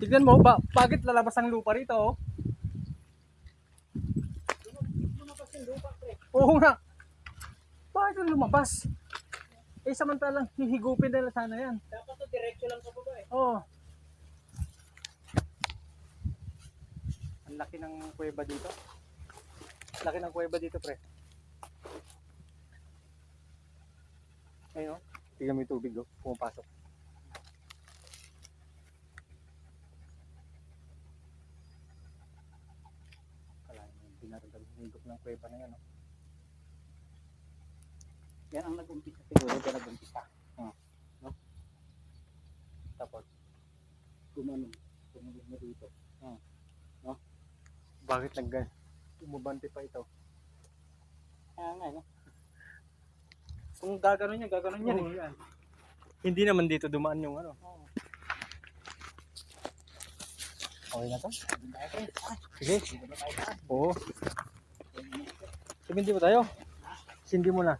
Tignan mo, ba, bakit lalabas ang lupa rito? Oh? Lumabas yung lupa, pre. Oo nga. Bakit yung lumabas? Eh samantalang hihigupin nila sana yan. Dapat to diretso lang sa baba eh. Oo. Ang laki ng kuweba dito. Laki ng kuweba dito, pre. Ayun, oh. Tignan mo yung tubig, oh. Pumapasok. Higop ng kuweba na yan, oh. Yan ang nag-umpisa siguro, yan nag-umpisa. Tapos, Gumanon. Gumanon na dito. bakit nag umubante pa ito? Kaya nga, no? Kung gaganon yan, gaganon yan. Oo, eh. yan. Hindi naman dito dumaan yung ano. Oo. Okay na to? Ah, Sige. saan? Oo. Sumindi mo tayo. Sindi mo na.